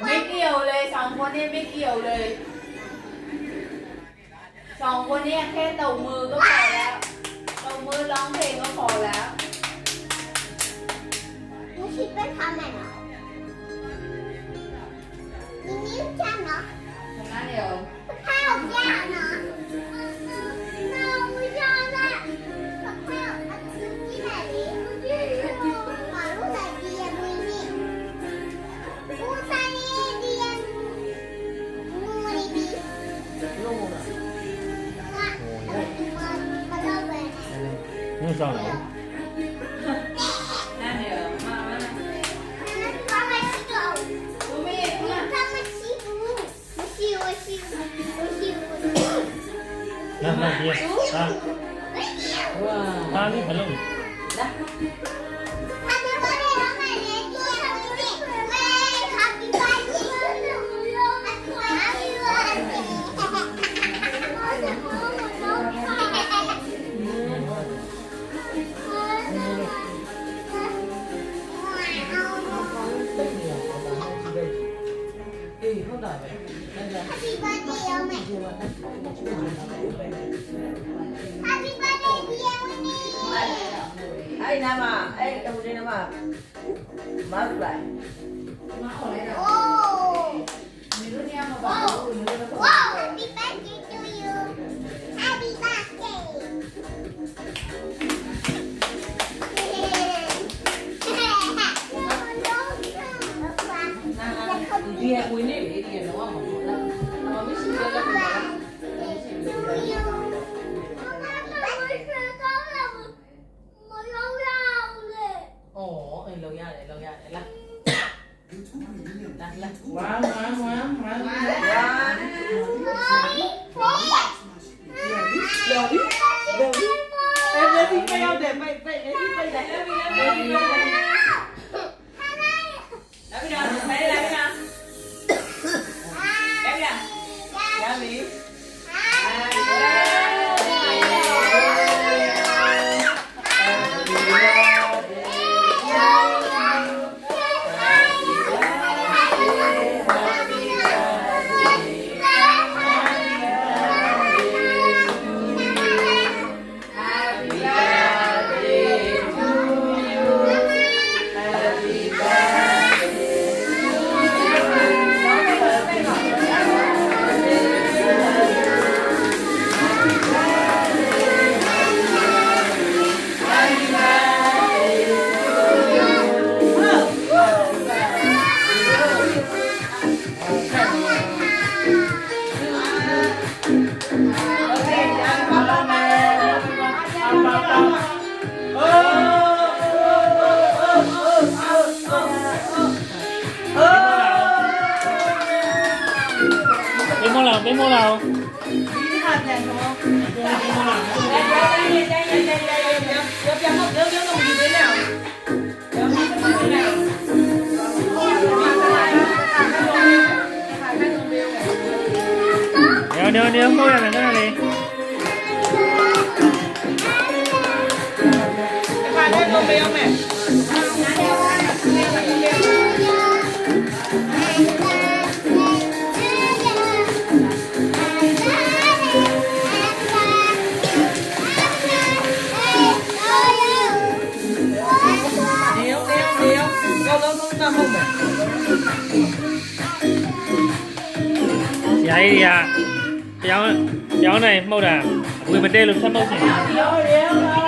ไม่เกี่ยวเลยสองคนนี้ไม่เกี่ยวเลยสองคนนี้แค่ตบมือก็พอแล้วตบมือร้องเพลงก็พอแล้วหนูคิดไปทำไหนเนาะมีนิ้วจังเนาะทำหน้เดียวข้าวจ้าเนาะ 上来。来点，来。妈妈，妈妈，你？不信，来。Ay, nama. Ay, kamu din nama. Butterfly. Oh! Oh! Wow! Happy birthday to you! Happy birthday! One, one, one, one, one. Everything failed. Wait, wait, everything failed. bé mua nào Nếu nếu nếu mua là cái này Hãy subscribe cho kênh Ghiền Mì Gõ Để không bỏ lỡ những video hấp dẫn နာမမယ်ရာကြီးတွေကပြောင်းပြောင်းနိုင်မှုတ်တာအဝေမတဲလို့ဖတ်မှုတ်နေတယ်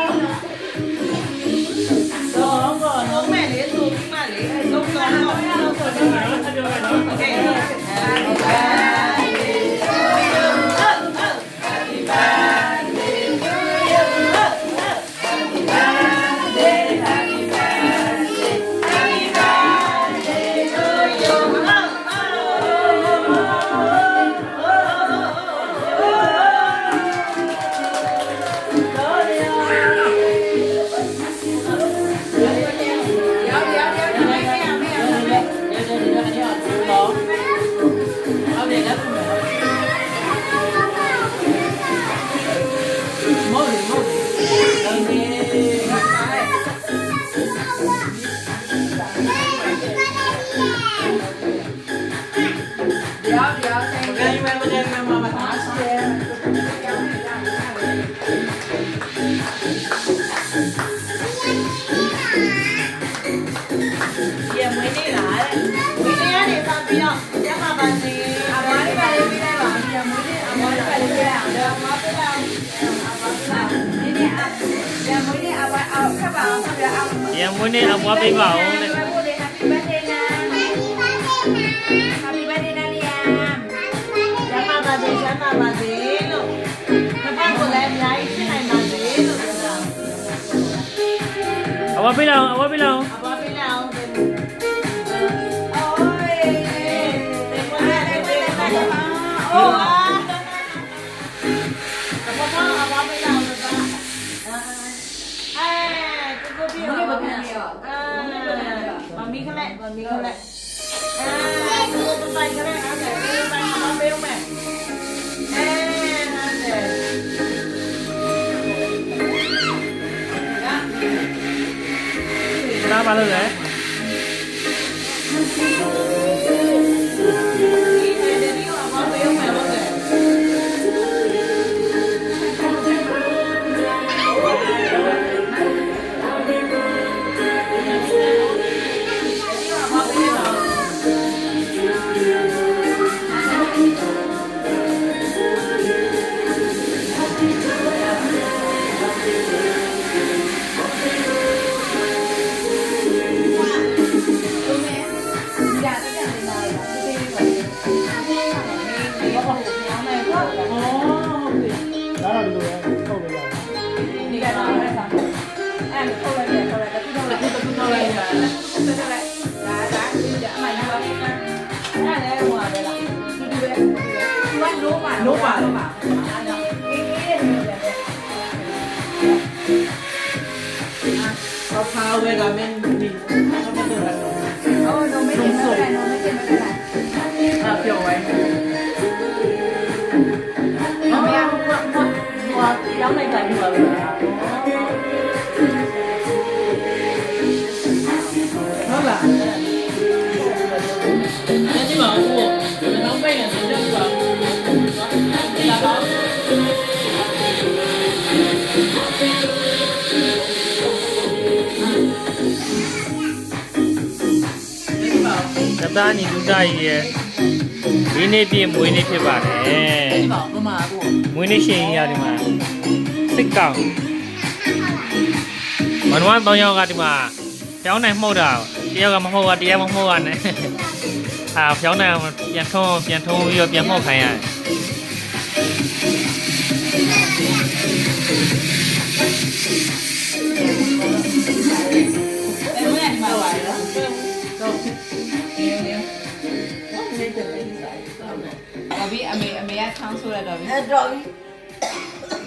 ရမွေးနဲ့အဝါအောင်ခပ်ပါအောင်ဆက်ပြအောင်ရမွေးနဲ့အဝါပေးပါအောင်တဲ့ Happy birthday နာ Happy birthday နာလေးယာကျမပါစေကျမပါစေလို့နှစ်ဖက်ကိုလည်းအများကြီးဖြစ်နိုင်ပါစေလို့ပြောတာအဝါပေးလောက်အဝါပေးလောက်အဝ ก็แหละก่อนมีก็แหละอ่าตัวไปก็แหละนะแต่ไปมาเบลแม่เอ๊ะนะแต่นะมาเลย မှာသတ္တညီလူသားကြီးရဲ့ဒီနေ့ပြည့်မွေးနေ့ဖြစ်ပါတယ်ဒီမှာဘမအခုမွေးနေ့ရှင်ရဒီမှာစစ်ကောင်မနွမ်းတောင်းယောက်ကဒီမှာကျောင်းနိုင်မှုတ်တာတယောက်ကမဟုတ်တာတရားမဟုတ်တာနဲ့အာကျောင်းနိုင်ပြန်ထုံးပြန်ထုံးပြီးတော့ပြန်မှုတ်ခိုင်းရတယ် တော့ဒီလိုအဘိအမေအမေကဆောင်းဆိုရတော့ပြီအဲ့တော့ဒီ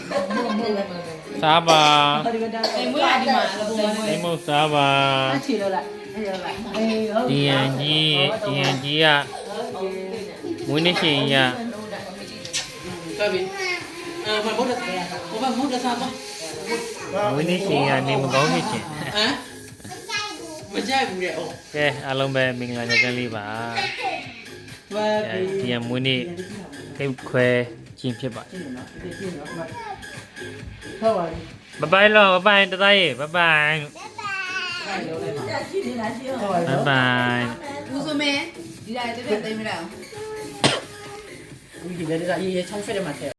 ဘုံဘုံလည်းမလုပ်စားပါဘူးဒီကတည်းကအိမ်မွေးရဒီမှာတော့ပုံမွေးအိမ်မုတ်စားပါချီလို့လားအဲ့ရလားအေးဟုတ်ဒီယန်ကြီးဒီယန်ကြီးကမွေးနေ့ရှင်ရကပြီအဲဘာဘုဒ္ဓဘာဘုဒ္ဓစာပါမွေးနေ့ရှင်ရနေမကောင်းဖြစ်ခြင်းဟမ် မကြိုက်ဘူးတဲ့အော်ကဲအားလုံးပဲမင်္ဂလာညချမ်းလေးပါဘာဒီယန်မွေးနေ့ခိတ်ခွဲခြင်းဖြစ်ပါဟုတ်ပါပြီဘဘိုင်လောဘဘိုင်တသားရေဘဘိုင်ဟုတ်ပါပြီဘဘိုင်ဦးစုမင်းဒီလိုက်တက်တက်သိမ်းမလားဒီကနေ့ကရေးရေးချောင်းဖက်တယ်မှာတဲ့